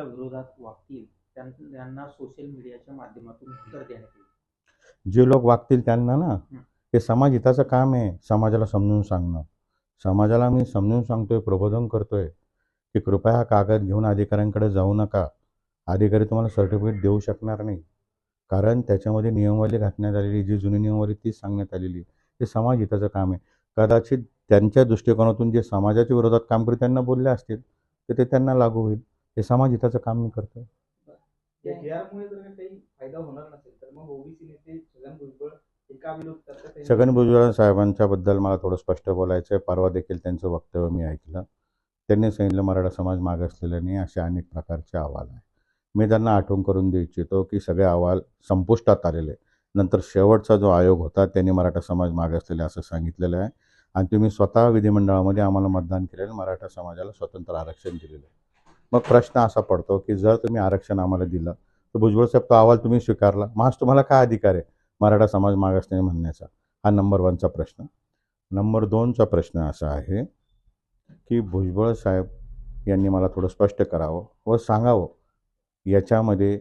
समाजाच्या विरोधात वागतील त्यां- त्यांना सोशल मीडियाच्या माध्यमातून उत्तर देण्यात येईल. जे लोक वागतील त्यांना ना हे. समाज हिताचं काम आहे समाजाला समजून सांगणं. समाजाला मी समजून सांगतोय प्रबोधन करतोय की कृपया हा कागद घेऊन अधिकाऱ्यांकडे जाऊ नका. अधिकारी तुम्हाला सर्टिफिकेट देऊ शकणार नाही. कारण त्याच्यामध्ये नियमवाली घातण्यात आलेली जी जुनी नियमवाली तीच सांगण्यात आलेली हे समाज हिताचं काम आहे. कदाचित त्यांच्या दृष्टिकोनातून जे समाजाच्या विरोधात काम करू त्यांना बोलले असतील तर ते त्यांना लागू होईल. हे समाज हिताचं काम मी करतोय. नेते छगन भुजबळ साहेबांच्या बद्दल मला थोडं स्पष्ट बोलायचं आहे परवा देखील त्यांचं वक्तव्य मी ऐकलं. त्यांनी सांगितलं मराठा समाज मागासलेला नाही असे अनेक प्रकारचे अहवाल आहे मी त्यांना आठवण करून देऊ इच्छितो की सगळे अहवाल संपुष्टात आलेले नंतर शेवटचा जो आयोग होता त्यांनी मराठा समाज मागासलेला असं सांगितलेलं आहे. आणि तुम्ही स्वतः विधिमंडळामध्ये आम्हाला मतदान केलेलं मराठा समाजाला स्वतंत्र आरक्षण दिलेलं आहे. मग प्रश्न असा पडतो की जर तुम्ही आरक्षण आम्हाला दिलं तर भुजबळ साहेब तो अहवाल तुम्ही स्वीकारला. मग तुम्हाला काय अधिकार आहे? मराठा समाज मागास म्हणण्याचा. हा नंबर वनचा प्रश्न. नंबर दोनचा प्रश्न असा आहे की भुजबळ साहेब यांनी मला थोडं स्पष्ट करावं व सांगावं. याच्यामध्ये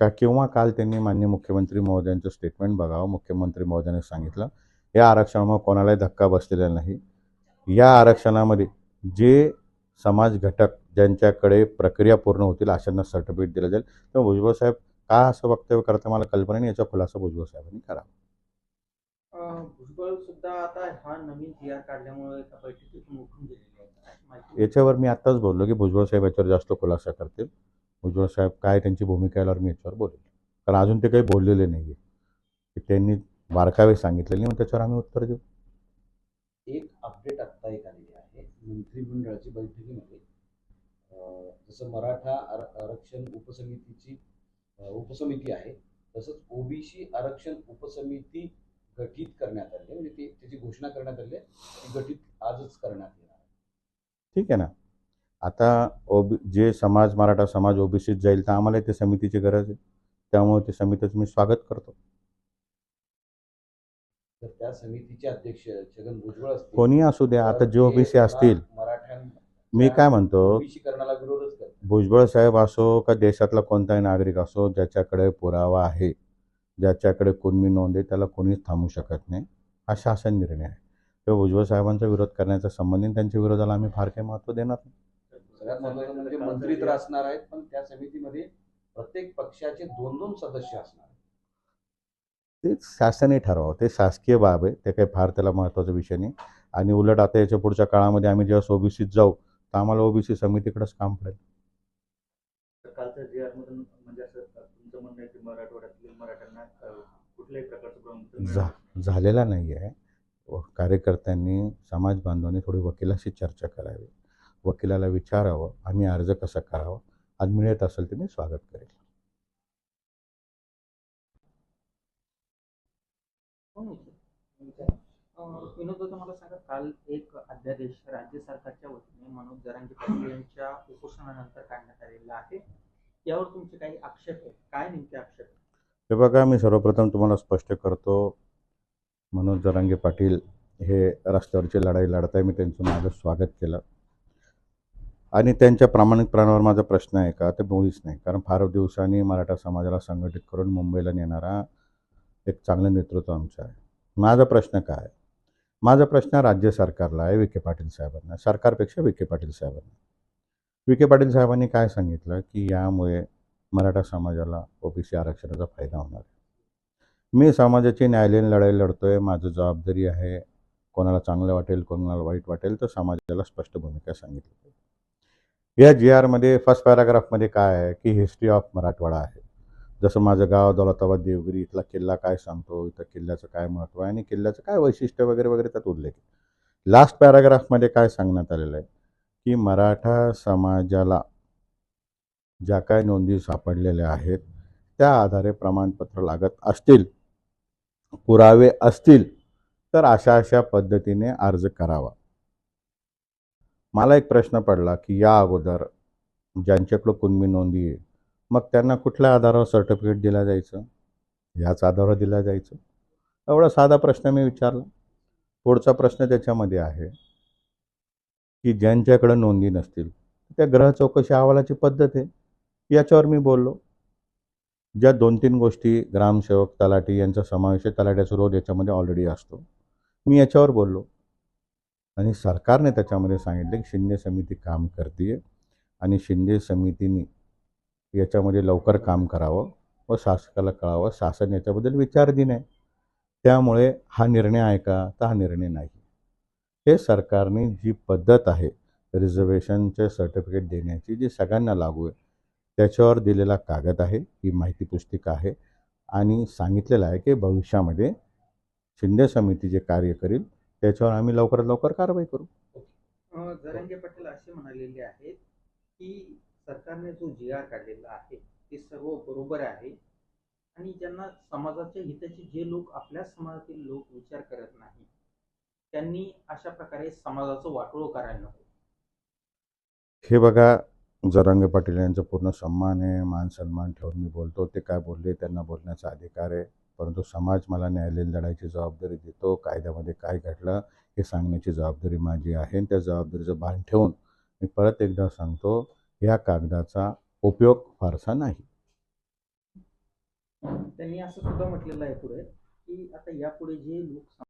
का किंवा काल त्यांनी मान्य मुख्यमंत्री महोदयांचं स्टेटमेंट बघावं? मुख्यमंत्री महोदयाने सांगितलं या आरक्षणामुळे कोणालाही धक्का बसलेला नाही. या आरक्षणामध्ये जे समाज घटक ज्यांच्याकडे प्रक्रिया पूर्ण होतील अशांना सर्टिफिकेट दिलं जाईल. तर भुजबळ साहेब का असं वक्तव्य करतं मला कल्पना नाही याचा खुलासा भुजबळ साहेबांनी करा. अं, भुजबळ सुद्धा आता हा नवीन जी आर काढल्यामुळे एका बैठकीतून उठून गेलेले आहेत. अशी माहिती? याच्यावर मी आत्ताच बोललो की भुजबळ साहेब याच्यावर जास्त खुलासा करतील. भुजबळ साहेब काय त्यांची भूमिका यावर मी याच्यावर बोलेल. कारण अजून ते काही बोललेले नाही आहे त्यांनी बारकावे सांगितलेले नाही मग त्याच्यावर आम्ही उत्तर देऊ. एक अपडेट आत्ता एक आलेली आहे. मंत्रिमंडळाची बैठकीमध्ये जसं मराठा आर- आरक्षण उपसमितीची उपसमिती आहे तसंच ओबीसी आरक्षण उपसमिती गठीत करण्यात आली म्हणजे ती त्याची घोषणा करण्यात आली आहे. ती गठीत आजच करण्यात येणार आहे. ठीक आहे ना? आता ओबी जे समाज मराठा समाज ओबीसीत जाईल तर आम्हाला त्या समितीची गरज आहे. त्यामुळे ते समितीचं मी स्वागत करतो. तर त्या समितीचे अध्यक्ष छगन भुजबळ असतील. कोणी असू द्या. आता जे ओबीसी असतील. मी काय म्हणतो? विरोधच भुजबळ साहेब असो का देशातला कोणताही नागरिक असो ज्याच्याकडे पुरावा आहे ज्याच्याकडे कुणबी नोंद आहे त्याला कोणीच थांबू शकत नाही हा शासन निर्णय आहे. तेव्हा भुजबळ साहेबांचा विरोध करण्याचा संबंधित त्यांच्या विरोधाला आम्ही फार काही महत्त्व देणार नाही. सगळ्यात महत्वाचं म्हणजे मंत्री तर असणार आहेत पण त्या समितीमध्ये प्रत्येक पक्षाचे दोन दोन सदस्य असणार. ते शासनही ठरवावं. ते शासकीय बाब आहे ते काही फार त्याला महत्त्वाचा विषय नाही. आणि उलट आता याच्या पुढच्या काळामध्ये आम्ही जेव्हा ओबीसीत जाऊ तर आम्हाला ओबीसी समितीकडेच काम पडेल जी म्हणजे असं तुमचं म्हणणं आहे की मराठवाड्यातील मराठ्यांना अं, कुठल्याही प्रकारचं प्रमाणपत्र मिळणार झा. झालेला नाही आहे व कार्यकर्त्यांनी समाज बांधवांनी थोडी वकिलाशी चर्चा करावी वकिलाला विचारावं आम्ही अर्ज कसा करावा आज मिळत असेल तर मी स्वागत करेल? अं, विनोद दादा मला सांगा काल एक अध्यादेश राज्य सरकारच्या वतीने मनोज जरांगे पाटील यांच्या उपोषणानंतर काढण्यात आलेला आहे. यावर तुमचे काही आक्षेप आहेत? काय नेमके आक्षेप आहेत? हे बघा मी सर्वप्रथम तुम्हाला स्पष्ट करतो मनोज जरांगे पाटील हे रस्त्यावरची लढाई लढताय मी त्यांचं माझं स्वागत केलं. आणि त्यांच्या प्रामाणिकपणावर माझा प्रश्न आहे का? ते मुळीच नाही. कारण फार दिवसांनी मराठा समाजाला संघटित करून मुंबईला नेणारा एक चांगलं नेतृत्व आमचं आहे. माझा प्रश्न काय आहे? माझा प्रश्न राज्य सरकारला आहे विखे पाटील साहेबांना. सरकारपेक्षा विखे पाटील साहेबांना. विखे पाटील साहेबांनी काय सांगितलं? की यामुळे मराठा समाजाला ओबीसी आरक्षणाचा फायदा होणार आहे. मी समाजाची न्यायालयीन लढाई लढतो आहे माझं जबाबदारी आहे. कोणाला चांगलं वाटेल कोणाला वाईट वाटेल तर समाजाला स्पष्ट भूमिका सांगितली या जी आरमध्ये फर्स्ट पॅराग्राफमध्ये काय आहे? की हिस्ट्री ऑफ मराठवाडा आहे. जसं माझं गाव दौलताबाद देवगिरी इथला किल्ला काय सांगतो इथं किल्ल्याचं काय महत्त्व आहे आणि किल्ल्याचं काय वैशिष्ट्य वगैरे वगैरे त्यात उल्लेख आहे लास्ट पॅराग्राफमध्ये काय सांगण्यात आलेलं आहे? की मराठा समाजाला ज्या काय नोंदी सापडलेल्या आहेत त्या आधारे प्रमाणपत्र लागत असतील पुरावे असतील तर अशा अशा पद्धतीने अर्ज करावा. मला एक प्रश्न पडला की या अगोदर ज्यांच्याकडं कुणबी नोंदी आहे मग त्यांना कुठल्या आधारावर सर्टिफिकेट दिलं जायचं? याच आधारावर दिलं जायचं. एवढा साधा प्रश्न मी विचारला. पुढचा प्रश्न त्याच्यामध्ये आहे की ज्यांच्याकडं नोंदी नसतील त्या ग्रह चौकशी अहवालाची पद्धत आहे. याच्यावर मी बोललो. ज्या दोन तीन गोष्टी ग्रामसेवक तलाठी यांचा समावेश आहे तलाट्याचा रोल याच्यामध्ये ऑलरेडी असतो. मी याच्यावर बोललो. आणि सरकारने त्याच्यामध्ये सांगितले की शिंदे समिती काम करते आणि शिंदे समितीने याच्यामध्ये लवकर काम करावं व शासकाला कळावं. शासन याच्याबद्दल विचारधीन आहे त्यामुळे हा निर्णय आहे का तर हा निर्णय नाही. हे सरकारने जी पद्धत आहे रिझर्वेशनचे सर्टिफिकेट देण्याची जी सगळ्यांना लागू आहे त्याच्यावर दिलेला कागद आहे ही माहिती पुस्तिका आहे आणि सांगितलेलं आहे की भविष्यामध्ये शिंदे समिती जे कार्य करील त्याच्यावर आम्ही लवकरात लवकर कारवाई करू. अं, पटेल असे म्हणालेले आहेत की सरकारने जो जी आर काढलेला आहे ते सर्व बरोबर आहे. आणि ज्यांना समाजाच्या हिताचे जे लोक आपल्या समाजातील लोक विचार करत नाही त्यांनी अशा प्रकारे समाजाचं वाटोळ करायला नको. हे बघा जरांगे पाटील यांचा पूर्ण सन्मान आहे मान सन्मान ठेवून मी बोलतो. ते काय बोलले त्यांना बोलण्याचा अधिकार आहे. परंतु समाज मला न्यायालयीन लढायची जबाबदारी देतो. कायद्यामध्ये काय घडलं हे सांगण्याची जबाबदारी माझी आहे. आणि त्या जबाबदारीचं भान ठेवून मी परत एकदा सांगतो या कागदाचा उपयोग फारसा नाही. त्यांनी असं सुद्धा म्हटलेलं आहे पुढे की आता यापुढे जे लोक